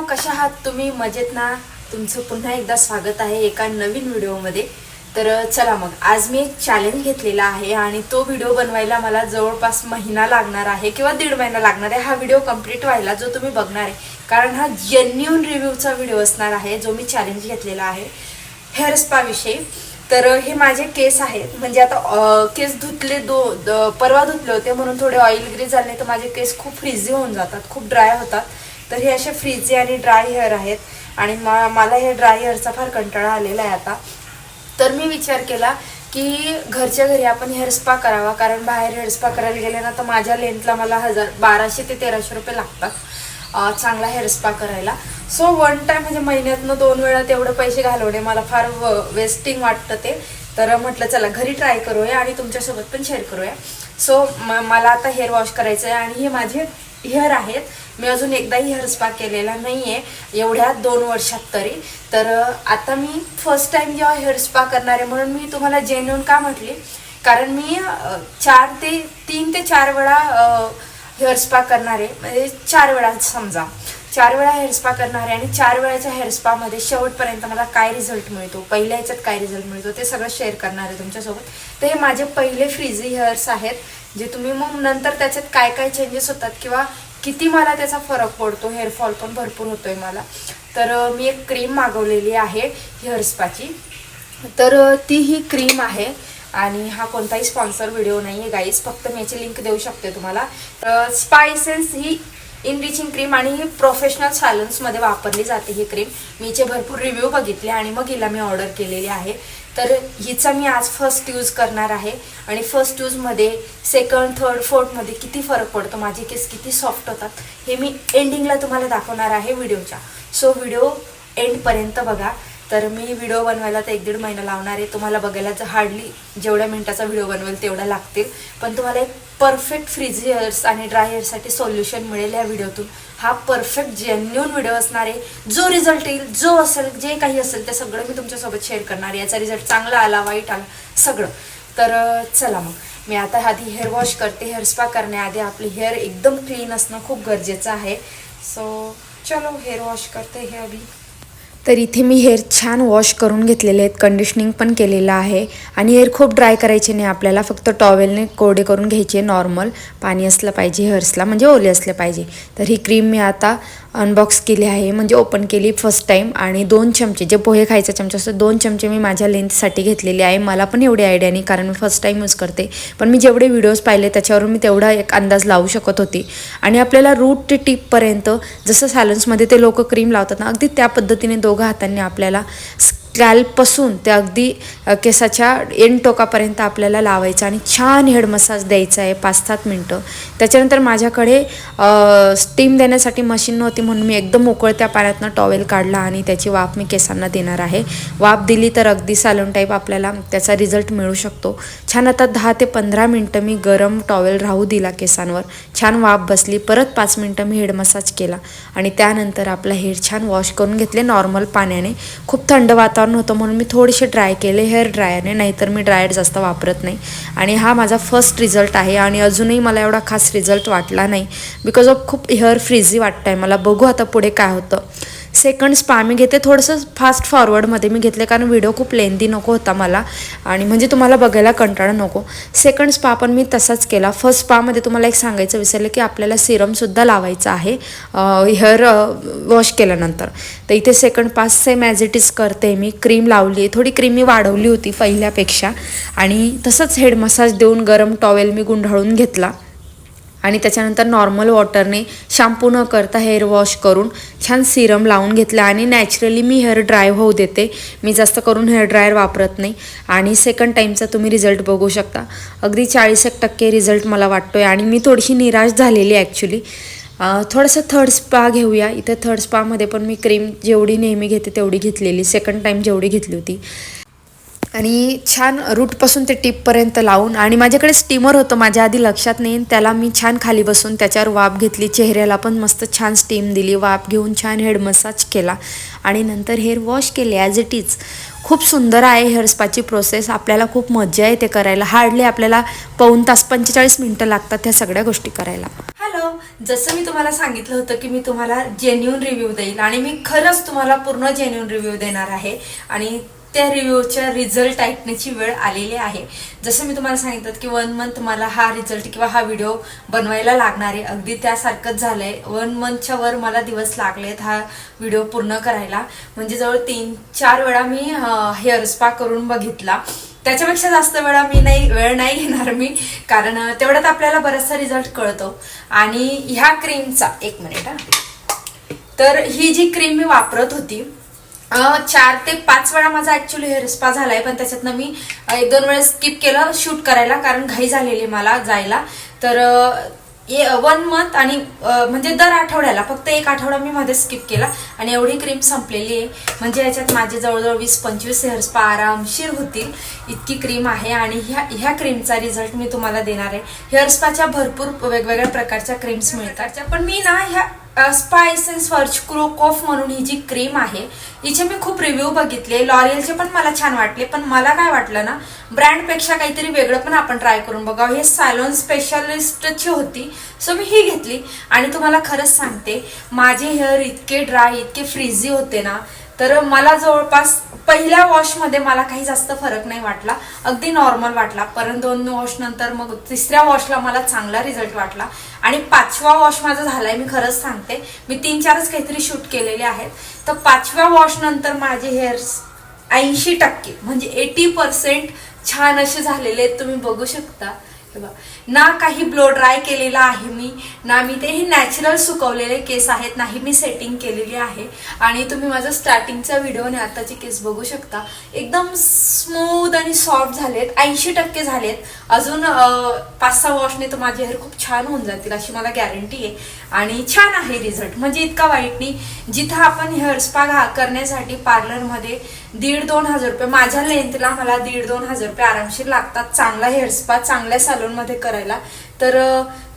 कशा आहात तुम्ही? मजेत ना? तुमचं पुन्हा एकदा स्वागत आहे एका नवीन व्हिडिओमध्ये. तर चला मग आज मी एक चॅलेंज घेतलेला आहे आणि तो व्हिडिओ बनवायला मला जवळपास महिना लागणार आहे किंवा दीड महिना लागणार आहे. हा व्हिडिओ कंप्लीट व्हायला जो तुम्ही बघणार आहे. कारण हा जेन्युन रिव्ह्यूचा व्हिडिओ असणार आहे जो मी चॅलेंज घेतलेला आहे. हेअर स्पाविषयी तर हे माझे केस आहेत. म्हणजे आता केस धुतले दो परवा धुतले होते म्हणून थोडे ऑइल ग्रीज झाले तर माझे केस खूप फ्रिझी होऊन जातात खूप ड्राय होतात. तर हे असे फ्रीझी आणि ड्राय हेअर आहेत. आणि मा- मला हे ड्राय हेअरचा फार कंटाळा आलेला आहे आता. तर मी विचार केला की घरच्या घरी आपण हेअर स्पा करावा. कारण बाहेर हेअर स्पा करायला गेले ना तर माझ्या लेंथला मला हजार बाराशे ते तेराशे रुपये लागतात चांगला हेअर स्पा करायला. सो वन टाइम म्हणजे महिन्यातनं दोन वेळा तेवढे पैसे घालवणे मला फार वेस्टिंग वाटतं ते. तर म्हटलं चला घरी ट्राय करूया आणि तुमच्यासोबत पण शेअर करूया. सो मला आता हेअर वॉश करायचं आहे आणि हे माझे हेअर आहेत. मी अजून एकदाही हेअर स्पा केलेला नाही आहे एवढ्या दोन वर्षात तरी. तर आता मी फर्स्ट टाइम जेव्हा हेअर स्पा करणार आहे म्हणून मी तुम्हाला जेन्युन का म्हटली? कारण मी चार ते तीन ते चार वेळा हेअर स्पा करणार आहे. म्हणजे चार वेळा समजा. चार वेळा हेअर स्पा करणार आहे आणि चार वेळाच्या हेअर स्पामध्ये शेवटपर्यंत मला काय रिझल्ट मिळतो? पहिल्या ह्याच्यात काय रिझल्ट मिळतो? ते सगळं शेअर करणार आहे तुमच्यासोबत. तर हे माझे पहिले फ्रीजी हेअर्स आहेत. जे तुम्ही मग नंतर त्याच्यात काय काय चेंजेस होतात किंवा किती मला त्याचा फरक पडतो हेअरफॉल पण भरपूर होतोय मला. तर मी एक क्रीम मागवलेली आहे हेअर स्पाची तर ती ही क्रीम आहे आणि हा कोणताही स्पॉन्सर व्हिडिओ नाही आहे गाईज फक्त मी याची लिंक देऊ शकते तुम्हाला. स्पायसेन्स ही इनरिचिंग क्रीम आणि ही प्रोफेशनल सॅलन्समध्ये वापरली जाते ही क्रीम मी भरपूर रिव्ह्यू बघितले आणि मग हिला मी ऑर्डर केलेली आहे. तर हिचा मी आज फर्स्ट यूज करणार आहे. आणि फर्स्ट यूजमध्ये सेकंड थर्ड फोर्थमध्ये किती फरक पडतो? माझे केस किती सॉफ्ट होतात? हे मी एंडिंगला तुम्हाला दाखवणार आहे व्हिडिओच्या सो व्हिडिओ एंडपर्यंत बघा. तर मी व्हिडिओ बनवायला तर एक दीड महिना लावणार आहे. तुम्हाला बघायला जर हार्डली जेवढ्या मिनिटाचा व्हिडिओ बनवेल तेवढा लागतील. पण तुम्हाला एक परफेक्ट फ्रीज हेअर्स आणि ड्राय हेअरसाठी सोल्युशन मिळेल या व्हिडिओतून हा परफेक्ट जेन्युन व्हिडिओ असणार आहे. जो रिझल्ट येईल जो असेल जे काही असेल ते सगळं मी तुमच्यासोबत शेअर करणार आहे. याचा रिझल्ट चांगला आला वाईट आला सगळं. तर चला मग. मी आता आधी हेअर वॉश करते हेअर स्पा करण्याआधी आपली हेअर एकदम क्लीन असणं खूप गरजेचं आहे. सो चलो हेअर वॉश करते हे अभी तर इथे मी हेअर छान वॉश करून घेतलेले आहेत कंडिशनिंग पण केलेलं आहे. आणि हेअर खूप ड्राय करायचे नाही आपल्याला फक्त टॉवेलने कोरडे करून घ्यायचे नॉर्मल पाणी असलं पाहिजे हेअर्सला म्हणजे ओले असले पाहिजे. तर ही क्रीम मी आता अनबॉक्स केली आहे म्हणजे ओपन केली फर्स्ट टाईम आणि दोन चमचे जे पोहे खायचा चमचे असतो दोन चमचे मी माझ्या लेंथसाठी घेतलेले आहे. मला पण एवढी आयडिया नाही कारण मी फर्स्ट टाईम यूज करते. पण मी जेवढे व्हिडिओज पाहिले त्याच्यावरून मी तेवढा एक अंदाज लावू शकत होती. आणि आपल्याला रूट ते टिपपर्यंत जसं सॅलन्समध्ये ते लोक क्रीम लावतात ना अगदी त्या पद्धतीने दोघं हातांनी आपल्याला स्कॅल्पपासून ते अगदी केसाच्या एंड टोकापर्यंत आपल्याला लावायचं आणि छान हेड मसाज द्यायचा आहे पाच सात मिनटं. त्याच्यानंतर माझ्याकडे स्टीम देण्यासाठी मशीन नव्हती म्हणून मी एकदम उकळत्या पाण्यातनं टॉवेल काढला आणि त्याची वाफ मी केसांना देणार आहे. वाफ दिली तर अगदी सॅलून टाईप आपल्याला त्याचा रिझल्ट मिळू शकतो. छान आता दहा ते पंधरा मिनटं मी गरम टॉवेल राहू दिला केसांवर. छान वाफ बसली परत पाच मिनटं मी हेड मसाज केला. आणि त्यानंतर आपला हेड छान वॉश करून घेतले नॉर्मल पाण्याने. खूप थंड वातावरण होतं म्हणून मी थोडेसे ड्राय केले हेअर ड्रायरने नाहीतर मी ड्रायर जास्त वापरत नाही. आणि हा माझा फर्स्ट रिझल्ट आहे आणि अजूनही मला एवढा खास रिझल्ट वाटला नाही. बिकॉज ऑफ खूप हेअर फ्रीझी वाटतं आहे मला बघू आता पुढे काय होतं. सेकंड स्पा मी घेते थोडंसं फास्ट फॉरवर्डमध्ये मी घेतले कारण व्हिडिओ खूप लेंदी नको होता मला. आणि म्हणजे तुम्हाला बघायला कंटाळा नको. सेकंड स्पा पण मी तसाच केला. फर्स्ट स्पामध्ये तुम्हाला एक सांगायचं विसरलं की आपल्याला सिरमसुद्धा लावायचं आहे. हेअर वॉश केल्यानंतर. तर इथे second pass same as it is करते मी. क्रीम लावली आहे. थोडी क्रीम मी वाढवली होती पहिल्यापेक्षा. आणि तसंच हेड मसाज देऊन गरम टॉवेल मी गुंडाळून घेतला. आणि त्याच्यानंतर नॉर्मल वॉटरने शॅम्पू न करता हेअर वॉश करून छान सिरम लावून घेतलं आणि नॅचरली मी हेअर ड्राय होऊ देते. मी जास्त करून हेअर ड्रायर वापरत नाही. आणि सेकंड टाईमचा तुम्ही रिझल्ट बघू शकता. अगदी चाळीस एक टक्के रिझल्ट मला वाटतो आहे आणि मी थोडीशी निराश झालेली ॲक्च्युली थोडंसं थर्ड स्पा घेऊया. इथे थर्ड स्पामध्ये पण मी क्रीम जेवढी नेहमी घेते तेवढी घेतलेली. सेकंड टाईम जेवढी घेतली होती. आणि छान रूटपासून ते टिपपर्यंत लावून आणि माझ्याकडे स्टीमर होतं माझ्या आधी लक्षात नाही त्याला मी छान खाली बसून त्याच्यावर वाफ घेतली चेहऱ्याला पण मस्त छान स्टीम दिली वाफ घेऊन छान हेड मसाज केला आणि नंतर हेअर वॉश केले ॲज इट इज खूप सुंदर आहे हेअर स्पाची प्रोसेस आपल्याला खूप मजा येते करायला. हार्डली आपल्याला पाऊन तास पंचेचाळीस मिनटं लागतात ह्या सगळ्या गोष्टी करायला. हॅलो जसं मी तुम्हाला सांगितलं होतं की मी तुम्हाला जेन्युन रिव्ह्यू देईल आणि मी खरंच तुम्हाला पूर्ण जेन्युन रिव्ह्यू देणार आहे. आणि त्या रिव्ह्यूच्या रिझल्ट ऐकण्याची वेळ आलेली आहे. जसं मी तुम्हाला सांगितलं की वन मंथ मला हा रिझल्ट किंवा हा व्हिडिओ बनवायला लागणार आहे. अगदी त्यासारखंच झालंय. वन मंथच्या वर मला दिवस लागलेत हा व्हिडिओ पूर्ण करायला. म्हणजे जवळ तीन चार वेळा मी हेअर स्पा करून बघितला. त्याच्यापेक्षा जास्त वेळा मी नाही वेळ नाही घेणार मी. कारण तेवढ्यात आपल्याला बराचसा रिझल्ट कळतो. आणि ह्या क्रीमचा एक मिनिट हा. तर ही जी क्रीम मी वापरत होती चार ते पाच वेळा माझा ऍक्च्युली हेअर स्पा झालाय पण त्याच्यातनं मी एक दोन वेळेस स्किप केलं शूट करायला कारण घाई झालेली मला जायला. तर वन मंथ आणि म्हणजे दर आठवड्याला फक्त एक आठवडा मी मध्ये स्किप केला आणि एवढी क्रीम संपलेली आहे. म्हणजे याच्यात माझे जवळजवळ वीस पंचवीस हेअर स्पा आरामशीर होतील इतकी क्रीम आहे आणि ह्या ह्या क्रीमचा रिझल्ट मी तुम्हाला देणार आहे. हेअर स्पाच्या भरपूर वेगवेगळ्या प्रकारच्या क्रीम्स मिळतात. पण मी ना ह्या स्पायस एसेन्स वर्च क्रोकॉफ म्हणून ही जी क्रीम आहे हिचे मी खूप रिव्ह्यू बघितले. लॉरियलचे पण मला छान वाटले पण मला काय वाटलं ना ब्रँडपेक्षा काहीतरी वेगळं पण आपण ट्राय करून बघावं. हे सॅलोन स्पेशालिस्टची होती सो मी ही घेतली. आणि तुम्हाला खरंच सांगते माझे हेअर इतके ड्राय इतके फ्रीझी होते ना तर मला जवळपास पहिल्या वॉशमध्ये मला काही जास्त फरक नाही वाटला. अगदी नॉर्मल वाटला. परत दोन वॉश नंतर मग तिसऱ्या वॉशला मला चांगला रिझल्ट वाटला. आणि पाचवा वॉश माझा झालाय मी खरंच सांगते. मी तीन चारच काहीतरी शूट केलेले आहेत. तर पाचव्या वॉश नंतर माझे हेअर्स ऐंशी टक्के म्हणजे एटी पर्सेंट छान असे झालेले आहेत. तुम्ही बघू शकता. ना काही ब्लो ड्राय केलेला आहे मी ना मी ते हे नॅचरल सुकवलेले केस आहेत नाही मी सेटिंग केलेली आहे. आणि तुम्ही माझा स्टार्टिंगचा व्हिडिओ आणि आताचे केस बघू शकता. एकदम स्मूथ आणि सॉफ्ट झालेत ऐंशी टक्के झालेत. अजून पाच सहा वॉशने तर माझे हेअर खूप छान होऊन जातील अशी मला गॅरंटी आहे. आणि छान आहे रिझल्ट म्हणजे इतका वाईट नाही. जिथं आपण हेअर स्पा घा करण्यासाठी पार्लरमध्ये दीड दोन हजार रुपये माझ्या लेंथला मला दीड दोन हजार रुपये आरामशीर लागतात. चांगला हेअर स्पा चांगल्या सॅलूनमध्ये करायला. तर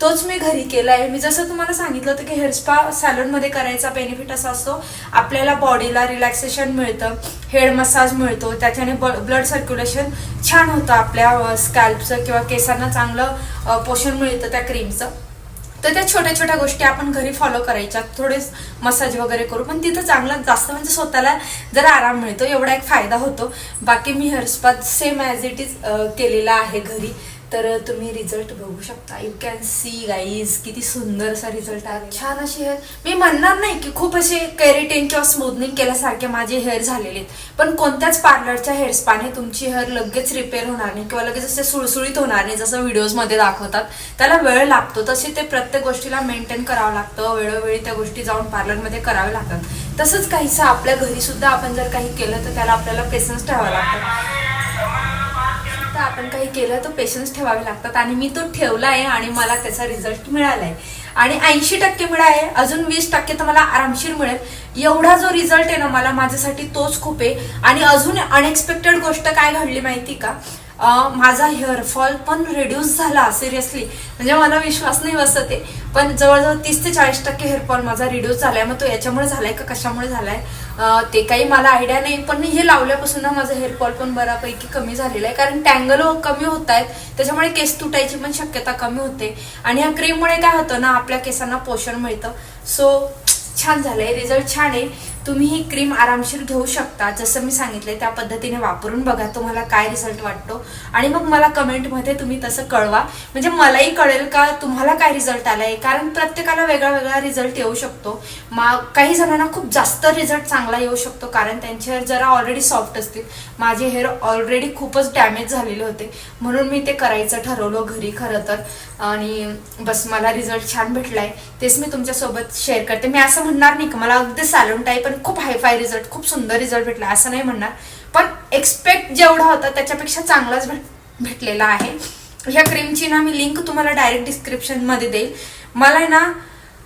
तोच मी घरी केला आहे. मी जसं तुम्हाला सांगितलं होतं की हेअर स्पा सॅलूनमध्ये करायचा बेनिफिट असा असतो. आपल्याला बॉडीला रिलॅक्सेशन मिळतं हेड मसाज मिळतो त्याच्याने ब्लड सर्क्युलेशन छान होतं आपल्या स्कॅल्पचं किंवा केसांना चांगलं पोषण मिळतं त्या क्रीमचं तर त्या छोट्या छोट्या गोष्टी आपण घरी फॉलो करायच्या. थोडे मसाज वगैरे करू. पण तिथं चांगला जास्त म्हणजे स्वतःला जरा आराम मिळतो. एवढा एक फायदा होतो. बाकी मी hair spa same as it is केलेला आहे घरी. तर तुम्ही रिझल्ट बघू शकता. यू कॅन सी गाईज किती सुंदर असा रिझल्ट आहे. छान असे हेअर मी म्हणणार नाही की खूप असे केरेटिन किंवा स्मूथनिंग केल्यासारखे माझे हेअर झालेले आहेत. पण कोणत्याच पार्लरच्या हेअर स्पाने तुमची हेअर लगेच रिपेअर होणार नाही किंवा लगेच असे सुळसुळीत होणार नाही जसं व्हिडिओजमध्ये दाखवतात. त्याला वेळ लागतो. तसे ते प्रत्येक गोष्टीला मेंटेन करावं लागतं. वेळोवेळी त्या गोष्टी जाऊन पार्लरमध्ये कराव्या लागतात. तसंच काहीसं आपल्या घरी सुद्धा आपण जर काही केलं तर त्याला आपल्याला पेशन्स ठेवावं लागतं. तर आपण काही केलं तर पेशन्स ठेवावे लागतात. आणि मी तो ठेवला आहे आणि मला त्याचा रिझल्ट मिळालाय. आणि ऐंशी टक्के मिळाले अजून वीस टक्के तर मला आरामशीर मिळेल. एवढा जो रिझल्ट आहे ना मला माझ्यासाठी तोच खूप आहे. आणि अजून अनएक्सपेक्टेड गोष्ट काय घडली माहिती का? माझा हेअरफॉल पण रिड्यूस झाला सिरियसली म्हणजे मला विश्वास नाही बसत आहे. पण जवळजवळ तीस ते चाळीस टक्के हेअरफॉल माझा रिड्यूस झालाय. मग तो याच्यामुळे झालाय का कशामुळे झालाय? ते काही मला आयडिया नाही. पण हे लावल्यापासून ना माझा हेअरफॉल पण बऱ्यापैकी कमी झालेला आहे. कारण टँगल हो- कमी होत आहेत. त्याच्यामुळे केस तुटायची पण शक्यता कमी होते. आणि ह्या क्रीममुळे काय होतं ना आपल्या केसांना पोषण मिळतं. सो छान झालंय. रिझल्ट छान आहे. तुम्ही ही क्रीम आरामशीर घेऊ शकता. जसं मी सांगितलंय त्या पद्धतीने वापरून बघा तुम्हाला काय रिझल्ट वाटतो. आणि मग मला कमेंटमध्ये तुम्ही तसं कळवा. म्हणजे मलाही कळेल का तुम्हाला काय रिझल्ट आलाय? कारण प्रत्येकाला वेगळा वेगळा रिझल्ट येऊ शकतो. मा काही जणांना खूप जास्त रिझल्ट चांगला येऊ शकतो कारण त्यांचे हेअर जरा ऑलरेडी सॉफ्ट असतील. माझे हेअर ऑलरेडी खूपच डॅमेज झालेले होते. म्हणून मी ते करायचं ठरवलं घरी खरं तर. आणि बस मला रिझल्ट छान भेटलाय. तेच मी तुमच्यासोबत शेअर करते. मी असं म्हणणार नाही का मला अगदी सॅलून टाईप आणि खूप हायफाय रिझल्ट खूप सुंदर रिझल्ट भेटला असं नाही म्हणणार. पण एक्सपेक्ट जेवढा होता त्याच्यापेक्षा चांगलाच भेट भेटलेला आहे. ह्या क्रीमची ना मी लिंक तुम्हाला डायरेक्ट डिस्क्रिप्शनमध्ये देईल. मला आहे ना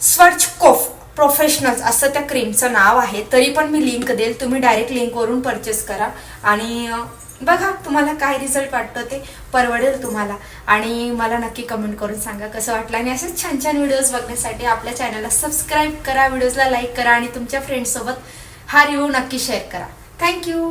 स्वच्छ कोफ प्रोफेशनल्स असं त्या क्रीमचं नाव आहे. तरी पण मी लिंक देईल. तुम्ही डायरेक्ट लिंकवरून परचेस करा. आणि बघा तुम्हाला काय रिझल्ट वाटतं ते परवडेल तुम्हाला. आणि मला नक्की कमेंट करून सांगा कसं वाटलं. आणि असेच छान छान व्हिडिओज बघण्यासाठी आपल्या चॅनलला सबस्क्राईब करा व्हिडिओजला लाईक करा आणि तुमच्या फ्रेंड्ससोबत हा रिव्ह्यू नक्की शेअर करा. थँक्यू